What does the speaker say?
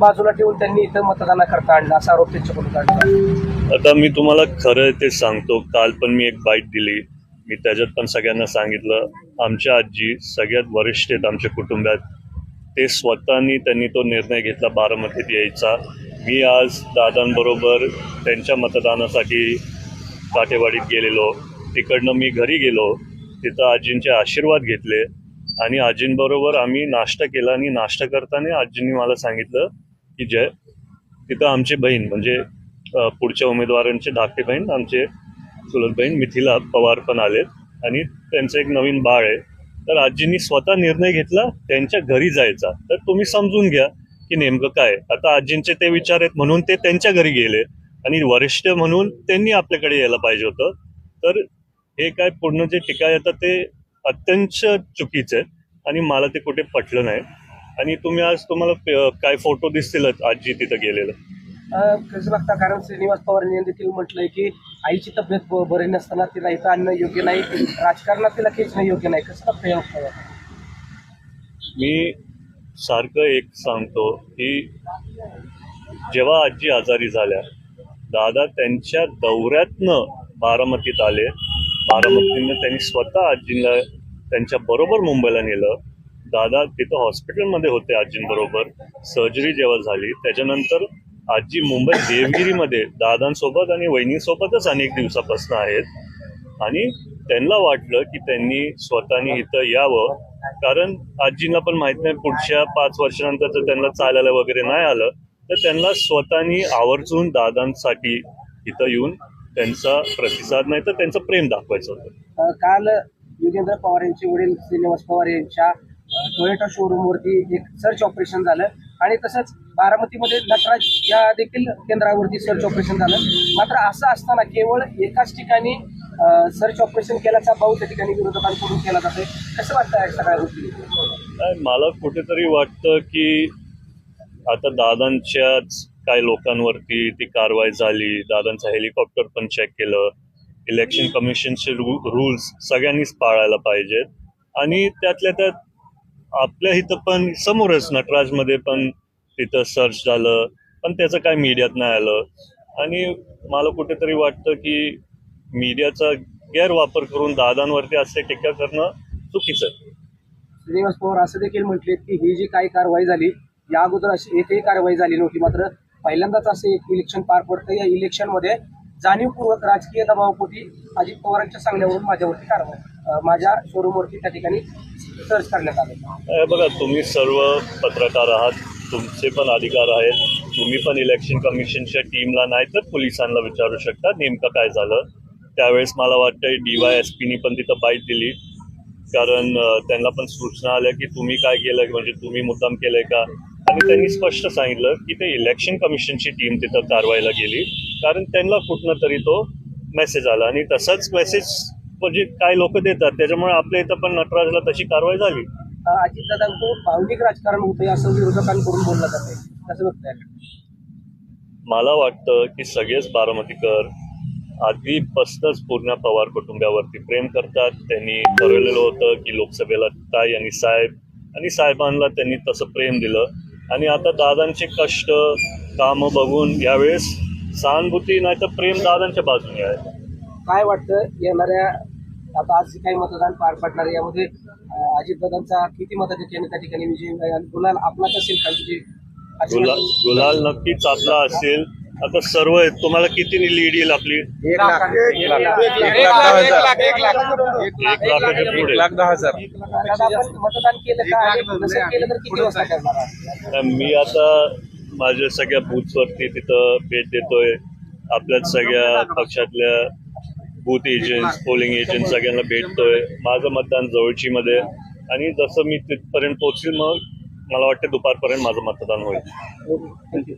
बाजूला ठेवून त्यांनी इथं मतदानाकरता आणलं असा आरोप त्यांच्याकडून काढला आता मी तुम्हाला खरं ते सांगतो काल पण मी एक बाईट दिली. मी त्याच्यात पण सगळ्यांना सांगितलं. आमच्या आजी सगळ्यात वरिष्ठ आहेत आमच्या कुटुंबात. ते स्वतःनी त्यांनी तो निर्णय घेतला बारामतीत यायचा. मी आज दादांबरोबर त्यांच्या मतदानासाठी काठेवाडीत गेलेलो. तिकडनं मी घरी गेलो. तिथं आजींचे आशीर्वाद घेतले. आणि आजींबरोबर आम्ही नाश्ता केला आणि नाश्ता करताना आजींनी मला सांगितलं की जय. तिथं आमची बहीण म्हणजे पुढच्या उमेदवारांचे धाकटी बहीण आमचे चुलत बहीण मिथिला पवार पण आलेत. आणि त्यांचं एक नवीन बाळ आहे. तर आजींनी स्वतः निर्णय घेतला त्यांच्या घरी जायचा. तर तुम्ही समजून घ्या की नेमकं काय आता आजींचे ते विचार आहेत म्हणून ते त्यांच्या घरी गेले. आणि वरिष्ठ म्हणून त्यांनी आपल्याकडे यायला पाहिजे होतं. तर हे काय पूर्ण जे टीका येतं ते अत्यंत चुकीचं आहे. आणि मला ते कुठे पटलं नाही. आणि तुम्ही आज तुम्हाला काय फोटो दिसतीलच आजी तिथं गेलेलं? कसं बघता कारण श्रीनिवास पवार यांनी देखील म्हटलंय की आईची तब्येत बरी नसताना तिला इथं आणणं योग्य नाही राजकारणात तिला खेचणं योग्य नाही. कसं वक्तव्याला? मी सारखं एक सांगतो की जेव्हा आजी आजारी झाल्या दादा त्यांच्या दौऱ्यातनं बारामतीत आले. बारामतीनं त्यांनी स्वतः आजींना त्यांच्या बरोबर मुंबईला नेलं. दादा तिथं हॉस्पिटलमध्ये होते आजींबरोबर. सर्जरी जेव्हा झाली त्याच्यानंतर आजी मुंबई देवगिरीमध्ये दादांसोबत आणि वहिनींसोबतच अनेक दिवसापासून आहेत. आणि त्यांना वाटलं की त्यांनी स्वतःनी इथं यावं. कारण आजींना पण माहीत नाही पुढच्या पाच वर्षानंतर जर त्यांना चालायला वगैरे नाही आलं. तर त्यांना स्वतःनी आवर्जून दादांसाठी इथं येऊन त्यांचा प्रतिसाद नाही तर त्यांचं प्रेम दाखवायचं होतं. काल योगेंद्र पवार यांचे वडील श्रीनिवास पवार यांच्या टोयोटा शोरूमवरती एक सर्च ऑपरेशन झालं. आणि तसंच बारामतीमध्ये नटराज या देखील केंद्रावरती सर्च ऑपरेशन झालं. मात्र असं असताना केवळ एकाच ठिकाणी सर्च ऑपरेशन केल्याचा भाऊ त्या ठिकाणी विरोधकांकडून केला जातोय. कसं वाटतं या सगळ्या गोष्टी? मला कुठेतरी वाटतं की आता दादांच्याच काही लोकांवरती ती कारवाई झाली. दादांचं हेलिकॉप्टर पण चेक केलं. इलेक्शन कमिशनचे रू रूल्स सगळ्यांनीच पाळायला पाहिजेत. आणि त्यातल्या त्यात आपल्या इथं पण समोरच नटराजमध्ये पण तिथं सर्च झालं पण त्याचं काय मीडियात नाही आलं. आणि मला कुठेतरी वाटतं की मीडियाचा गैरवापर करून दादांवरती असे टीका करणं चुकीचं श्रीनिवास पवार असं देखील म्हटले की ही जी काही कारवाई झाली या अगोदर अशी एकही कारवाई झाली नव्हती मात्र पहिल्यांदाच असं एक इलेक्शन पार पडतं. या इलेक्शनमध्ये जाणीवपूर्वक राजकीय दबावापोटी अजित पवारांच्या सांगण्यावरून माझ्यावरती कारवाई. माझ्या शोरूमवरती त्या ठिकाणी सर्च करण्यात आले. बघा तुम्ही सर्व पत्रकार आहात तुमचे पण अधिकार आहेत. तुम्ही पण इलेक्शन कमिशनच्या टीमला नाही तर पोलिसांना विचारू शकता नेमकं काय झालं. त्यावेळेस मला वाटतं डी वाय एस पीनी पण तिथं बाईट दिली. कारण त्यांना पण सूचना आल्या की तुम्ही काय केलं म्हणजे तुम्ही मुद्दाम केलंय का? आणि त्यांनी स्पष्ट सांगितलं की ते इलेक्शन कमिशनची टीम तिथं कारवाईला गेली. कारण त्यांना कुठनं तरी तो मेसेज आला. आणि तसाच मेसेज म्हणजे काय लोक देतात त्याच्यामुळे आपल्या इथं पण नटराजला तशी कारवाई झाली. अजितदादांकडून भावनिक राजकारण होतंय असं विरोधकांकडून बोललं कसं बघताय मला वाटतं की सगळेच बारामतीकर आधीपासूनच पूर्ण पवार कुटुंबावरती प्रेम करतात. त्यांनी ठरवलेलं होतं की लोकसभेला ताई आणि साहेब आणि साहेबांना त्यांनी तसं प्रेम दिलं. आणि आता दादांचे कष्ट कामं बघून यावेळेस सहानुभूती नाही तर प्रेम दादांच्या बाजूने आहे. काय वाटतं येणाऱ्या आता आज जे काही मतदान पार पडणार आहे यामध्ये अजितदादांचा किती मताधिक्याने त्या ठिकाणी विजय आणि गुलाल आपलाच असेल का म्हणजे अशी गुलाल गुलाल नक्कीच आपला असेल आता सर्व आहेत तुम्हाला किती लीड येईल आपली एक लाख एक लाख एक लाखाच्या पुढे लाख दहा हजार मी आता माझ्या सगळ्या बूथवरती तिथं भेट देतोय आपल्याच सगळ्या पक्षातल्या बूथ एजंट पोलिंग एजंट सगळ्यांना भेटतोय. माझं मतदान जवळची मध्ये आणि जसं मी तिथपर्यंत पोहोचेल मग मला वाटतं दुपारपर्यंत माझं मतदान होईल. थँक्यू.